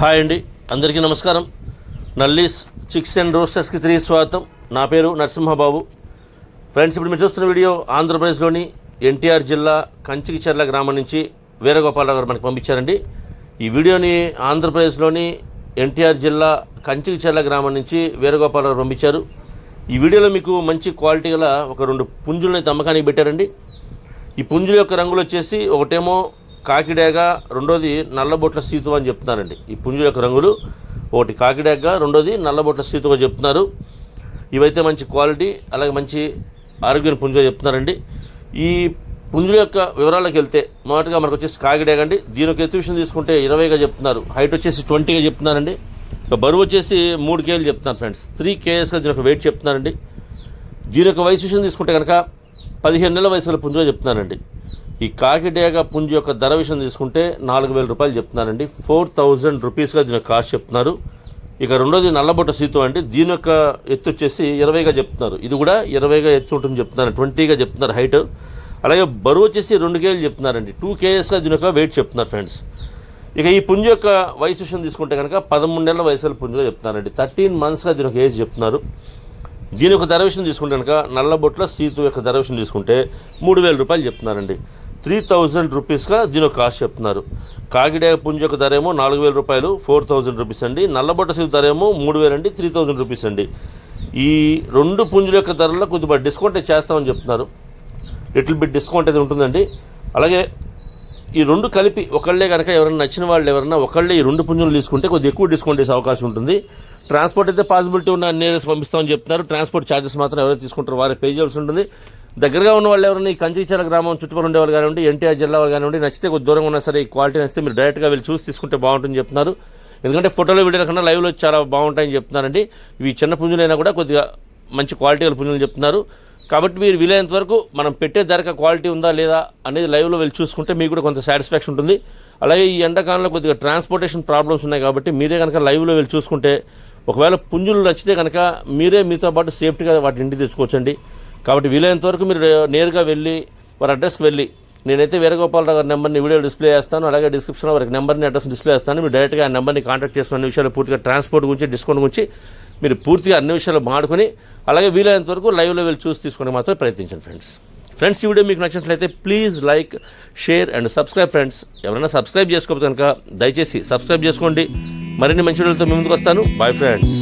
Hi అండి. అందరికీ నమస్కారం. నల్లీస్ చిక్స్ అండ్ రోస్టర్స్కి తిరిగి స్వాగతం. నా పేరు నరసింహబాబు. ఫ్రెండ్స్ ఇప్పుడు మీరు చూస్తున్న వీడియో ఆంధ్రప్రదేశ్లోని ఎన్టీఆర్ జిల్లా కంచికిచెర్ల గ్రామం నుంచి వీరగోపాలరావు గారు మనకు పంపించారండి. ఈ వీడియోని ఆంధ్రప్రదేశ్లోని ఎన్టీఆర్ జిల్లా కంచికిచెర్ల గ్రామం నుంచి వీరగోపాలరావు గారు పంపించారు. ఈ వీడియోలో మీకు మంచి క్వాలిటీ గల ఒక రెండు పుంజులని అయితే అమ్మకానికి పెట్టారండి. ఈ పుంజుల యొక్క రంగులు వచ్చేసి ఒకటేమో కాకిడేగ రెండోది నల్లబొట్ల సీతు అని చెప్తున్నారండి. ఈ పుంజుల యొక్క రంగులు ఒకటి కాకిడేగ రెండోది నల్లబొట్ల సీతుగా చెప్తున్నారు. ఇవైతే మంచి క్వాలిటీ అలాగే మంచి ఆరోగ్యం పుంజుగా చెప్తున్నారండి. ఈ పుంజుల యొక్క వివరాలకు వెళ్తే మొదటగా మనకు వచ్చేసి కాకిడేగ అండి. దీని యొక్క ఎత్తువిషన్ తీసుకుంటే ఇరవైగా చెప్తున్నారు. హైట్ వచ్చేసి ట్వంటీగా చెప్తున్నారండి. ఇక బరువు వచ్చేసి మూడు కేజీలు చెప్తున్నారు ఫ్రెండ్స్ త్రీ కేఎస్గా దీని యొక్క వెయిట్ చెప్తున్నారండి. దీని యొక్క వయసు విషయం తీసుకుంటే కనుక పదిహేను నెలల వయసులో పుంజుగా చెప్తున్నానండి. ఈ కాకిడేగ పుంజు యొక్క ధర విషయం తీసుకుంటే నాలుగు వేల రూపాయలు చెప్తున్నానండి. ఫోర్ థౌజండ్ రూపీస్గా దీని కాస్ట్ చెప్తున్నారు. ఇక రెండోది నల్లబొట్ట సీతం అండి. దీని యొక్క ఎత్తు వచ్చేసి ఇరవైగా చెప్తున్నారు. ఇది కూడా ఇరవైగా ఎత్తు ఉంటుంది చెప్తున్నారు. ట్వంటీగా చెప్తున్నారు హైట్. అలాగే బరువు వచ్చేసి రెండు కేజీలు చెప్తున్నారండి. టూ కేజెస్గా దీని యొక్క వెయిట్ చెప్తున్నారు ఫ్రెండ్స్. ఇక ఈ పుంజు యొక్క వయసు విషయం తీసుకుంటే కనుక పదమూడు నెలల వయసులో పుంజుగా చెప్తున్నారండి. థర్టీన్ మంత్స్గా దీని యొక్క ఏజ్ చెప్తున్నారు. దీని యొక్క ధర విషయం తీసుకుంటే కనుక నల్లబొట్ల సీతు యొక్క ధర విషయం తీసుకుంటే మూడు వేల రూపాయలు చెప్తున్నారండి. త్రీ థౌజండ్ రూపీస్గా దీని యొక్క కాస్ట్ చెప్తున్నారు. కాకిడే పుంజు యొక్క ధర ఏమో నాలుగు వేల రూపాయలు ఫోర్ థౌజండ్ రూపీస్ అండి. నల్లబొట్ట సీతు ధర ఏమో మూడు వేలు అండి త్రీ థౌజండ్ రూపీస్ అండి. ఈ రెండు పుంజుల యొక్క ధరల్లో కొద్దిగా డిస్కౌంట్ చేస్తామని చెప్తున్నారు. లిటిల్ బిట్ డిస్కౌంట్ అయితే ఉంటుందండి. అలాగే ఈ రెండు కలిపి ఒకళ్ళే కనుక ఎవరైనా నచ్చిన వాళ్ళు ఎవరైనా ఒకళ్ళే ఈ రెండు పుంజులు తీసుకుంటే కొద్దిగా ఎక్కువ డిస్కౌంట్ చేసే అవకాశం ఉంటుంది. ట్రాన్స్పోర్ట్ అయితే పాసిబిలిటీ ఉన్న అన్ని ఏరియాస్ పంపిస్తామని చెప్తున్నారు. ట్రాన్స్పోర్ట్ ఛార్జెస్ మాత్రం ఎవరైతే తీసుకుంటారో వారే పే చేయాల్సి ఉంటుంది. దగ్గరగా ఉన్న వాళ్ళు ఎవరైనా ఈ కంచిచల గ్రామం చుట్టుపక్కల ఉండేవాళ్ళు కానివ్వండి ఎన్టీఆర్ జిల్లా వాళ్ళు కానివ్వండి నచ్చితే కొద్ది దూరంగా ఉన్నా సరే ఈ క్వాలిటీ నచ్చితే మీరు డైరెక్ట్గా వెళ్ళి చూసి తీసుకుంటే బాగుంటుందని చెప్తున్నారు. ఎందుకంటే ఫోటోలో వీడియోల కన్నా లైవ్లో చాలా బాగుంటాయని చెప్తున్నారండి. ఇవి చిన్న పుంజులైనా కూడా కొద్దిగా మంచి క్వాలిటీ గల పుంజులు చెప్తున్నారు. కాబట్టి మీరు వీలైనంత వరకు మనం పెట్టే ధరక క్వాలిటీ ఉందా లేదా అనేది లైవ్లో వెళ్ళి చూసుకుంటే మీకు కూడా కొంత సాటిస్ఫాక్షన్ ఉంటుంది. అలాగే ఈ ఎండాకాలంలో కొద్దిగా ట్రాన్స్పోర్టేషన్ ప్రాబ్లమ్స్ ఉన్నాయి కాబట్టి మీరే కనుక లైవ్లో వెళ్ళి చూసుకుంటే ఒకవేళ పుంజులు నచ్చితే కనుక మీరే మీతో పాటు సేఫ్టీగా వాటి ఇంటికి తెచ్చుకోవచ్చండి. కాబట్టి వీలైనంత వరకు మీరు నేరుగా వెళ్ళి వారి అడ్రస్కి వెళ్ళి నేనైతే వీరగోపాలరావు గారి నెంబర్ని వీడియో డిస్ప్లే చేస్తాను అలాగే డిస్క్రిప్షన్లో వారికి నెంబర్ని అడ్రస్ డిస్ప్లే చేస్తాను. మీరు డైరెక్ట్గా ఆ నెంబర్ని కాంటాక్ట్ చేసుకున్న అన్ని విషయాలు పూర్తిగా ట్రాన్స్పోర్ట్ గురించి డిస్కౌంట్ గురించి మీరు పూర్తిగా అన్ని విషయాలు మాడుకొని అలాగే వీలైనంత వరకు లైవ్లో వెళ్ళి చూసి తీసుకుని మాత్రం ప్రయత్నించండి ఫ్రెండ్స్. ఫ్రెండ్స్ ఈ వీడియో మీకు నచ్చినట్లయితే please like share and subscribe friends. ఎవరైనా సబ్స్క్రైబ్ చేసుకోకపోతే కనుక దయచేసి సబ్స్క్రైబ్ చేసుకోండి. మరిన్ని మంచి వీడియోలతో మీ ముందుకు వస్తాను. Bye friends